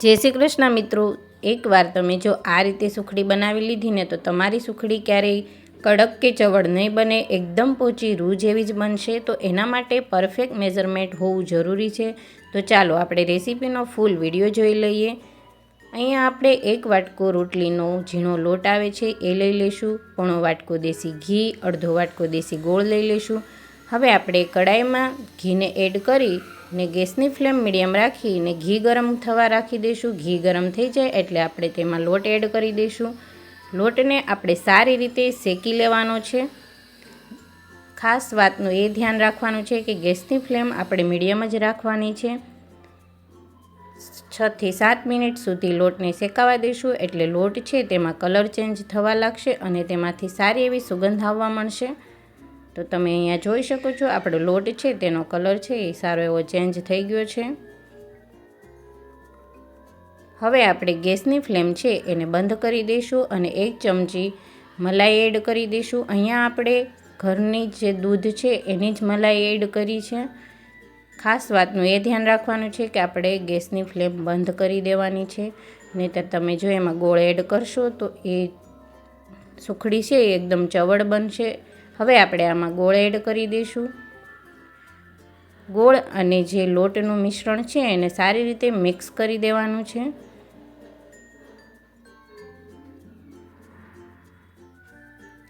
જય શ્રી કૃષ્ણ મિત્રો. એકવાર તમે જો આ રીતે સુખડી બનાવી લીધી ને તો તમારી સુખડી ક્યારેય કડક કે ચવડ નહીં બને, એકદમ પોચી રૂ જેવી જ બનશે. તો એના માટે પરફેક્ટ મેઝરમેન્ટ હોવું જરૂરી છે. તો ચાલો આપણે રેસીપીનો ફૂલ વીડિયો જોઈ લઈએ. અહીંયા આપણે એક વાટકો રોટલીનો ઝીણો લોટ આવે છે, એ લઈ લઈશું. પોણો વાટકો દેશી ઘી, અડધો વાટકો દેશી ગોળ લઈ લઈશું. હવે આપણે કડાઈમાં ઘીને એડ કરી ને ગેસની ફ્લેમ મીડિયમ રાખીને ઘી ગરમ થવા રાખી દઈશું. ઘી ગરમ થઈ જાય એટલે આપણે તેમાં લોટ એડ કરી દઈશું. લોટને આપણે સારી રીતે શેકી લેવાનો છે. ખાસ વાતનું એ ધ્યાન રાખવાનું છે કે ગેસની ફ્લેમ આપણે મીડિયમ જ રાખવાની છે. છથી સાત મિનિટ સુધી લોટને શેકાવા દઈશું એટલે લોટ છે તેમાં કલર ચેન્જ થવા લાગશે અને તેમાંથી સારી એવી સુગંધ આવવા મળશે તો તમે અહીંયા જોઈ શકો છો, આપણો લોટ છે, તેનો કલર છે, એ સારો એવો ચેન્જ થઈ ગયો છે. હવે આપણે ગેસની ફ્લેમ છે, એને બંધ કરી દઈશું અને એક ચમચી મલાઈ એડ કરી દઈશું. અહીંયા આપણે ઘરની જે દૂધ છે, એની જ મલાઈ એડ કરી છે. ખાસ વાતનું એ ધ્યાન રાખવાનું છે કે આપણે ગેસની ફ્લેમ બંધ કરી દેવાની છે, નહીંતર તમે જો એમાં ગોળ એડ કરશો તો એ સુખડી છે, એ એકદમ ચવડ બનશે. હવે આપણે આમાં ગોળ એડ કરી દઈશું. ગોળ અને જે લોટનું મિશ્રણ છે એને સારી રીતે મિક્સ કરી દેવાનું છે.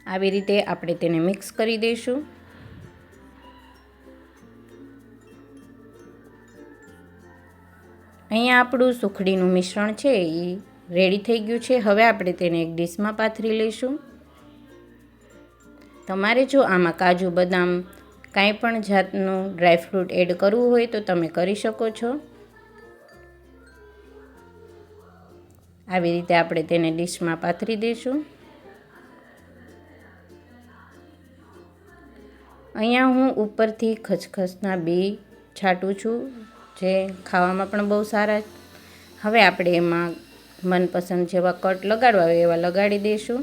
આવી રીતે આપણે તેને મિક્સ કરી દઈશું. અહીંયા આપણું સુખડીનું મિશ્રણ છે એ રેડી થઈ ગયું છે. હવે આપણે તેને એક ડીશમાં પાથરી લઈશું. તમારે જો આમાં કાજુ, બદામ કાંઈ પણ જાતનું ડ્રાયફ્રૂટ એડ કરવું હોય તો તમે કરી શકો છો. આવી રીતે આપણે તેને ડીશમાં પાથરી દઈશું. અહીંયા હું ઉપરથી ખસખસના બી છાંટું છું, જે ખાવામાં પણ બહુ સારા હવે આપણે એમાં મનપસંદ જેવા કટ લગાડવા હોય એવા લગાડી દઈશું.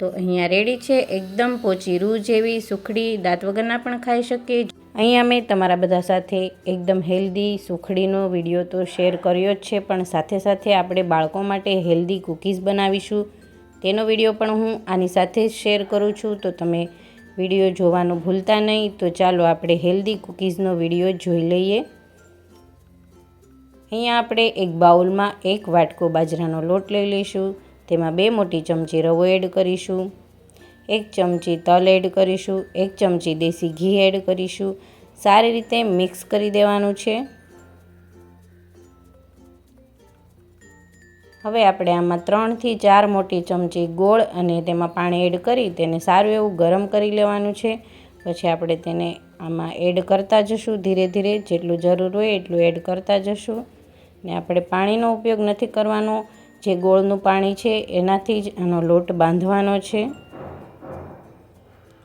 તો અહીંયા રેડી છે, એકદમ પોચી રૂ જેવી સુખડી દાંત વગરના પણ ખાઈ શકીએ. અહીંયા મેં તમારા બધા સાથે એકદમ હેલ્ધી સુખડીનો વીડિયો તો શેર કર્યો જ છે, પણ સાથે સાથે આપણે બાળકો માટે હેલ્ધી કૂકીઝ બનાવીશું. તેનો વીડિયો પણ હું આની સાથે જ શેર કરું છું. તો તમે વીડિયો જોવાનું ભૂલતા નહીં. તો ચાલો આપણે હેલ્ધી કૂકીઝનો વીડિયો જોઈ લઈએ. અહીંયા આપણે એક બાઉલમાં એક વાટકો બાજરાનો લોટ લઈ લઈશું. તેમાં બે મોટી ચમચી રવો એડ કરીશું, એક ચમચી તલ એડ કરીશું, એક ચમચી દેશી ઘી એડ કરીશું. સારી રીતે મિક્સ કરી દેવાનું છે. હવે આપણે આમાં ત્રણથી ચાર મોટી ચમચી ગોળ અને તેમાં પાણી એડ કરી તેને સારું એવું ગરમ કરી લેવાનું છે. પછી આપણે તેને આમાં એડ કરતા જશું ધીરે ધીરે, જેટલું જરૂર હોય એટલું એડ કરતા જશું. ને આપણે પાણીનો ઉપયોગ નથી કરવાનો. જે ગોળનું પાણી છે, એનાથી જ આનો લોટ બાંધવાનો છે.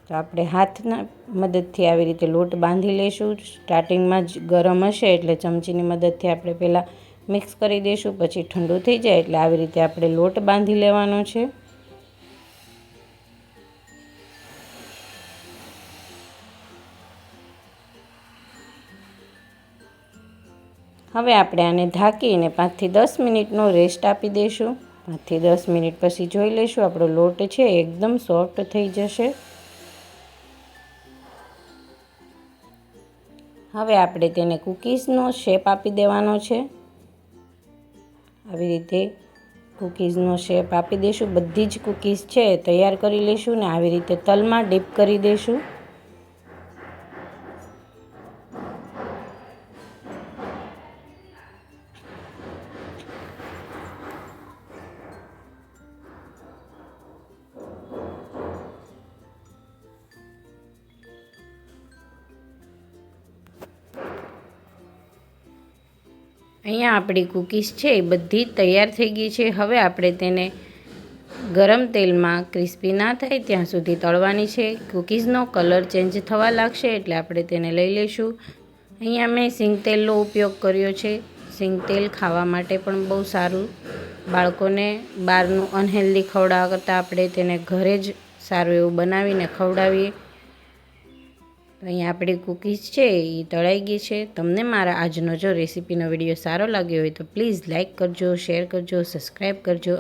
તો આપણે હાથના મદદથી આવી રીતે લોટ બાંધી લઈશું. સ્ટાર્ટિંગમાં જ ગરમ હશે એટલે ચમચીની મદદથી આપણે પહેલાં મિક્સ કરી દઈશું, પછી ઠંડુ થઈ જાય એટલે આવી રીતે આપણે લોટ બાંધી લેવાનો છે. હવે આપણે આને ઢાંકીને પાંચથી દસ મિનિટનો રેસ્ટ આપી દઈશું. પાંચથી દસ મિનિટ પછી જોઈ લઈશું, આપણો લોટ છે એકદમ સોફ્ટ થઈ જશે. હવે આપણે તેને કૂકીઝનો શેપ આપી દેવાનો છે. આવી રીતે કૂકીઝનો શેપ આપી દઈશું. બધી જ કૂકીઝ છે તૈયાર કરી લઈશું ને આવી રીતે તલમાં ડીપ કરી દઈશું. અહીંયા આપણી કૂકીઝ છે, એ બધી તૈયાર થઈ ગઈ છે. હવે આપણે તેને ગરમ તેલમાં ક્રિસ્પી ના થાય ત્યાં સુધી તળવાની છે. કૂકીઝનો કલર ચેન્જ થવા લાગશે એટલે આપણે તેને લઈ લઈશું. અહીંયા મેં સિંગ તેલનો ઉપયોગ કર્યો છે. સિંગ તેલ ખાવા માટે પણ બહુ સારું. બાળકોને બહારનું અનહેલ્ધી ખવડાવતા આપણે તેને ઘરે જ સારું એવું બનાવીને ખવડાવીએ. અહીંયા આપણી કૂકીઝ છે એ તળાઈ ગઈ છે. તમને મારા આજનો જો રેસીપીનો વીડિયો સારો લાગ્યો હોય તો પ્લીઝ લાઇક કરજો, શેર કરજો, સબસ્ક્રાઈબ કરજો.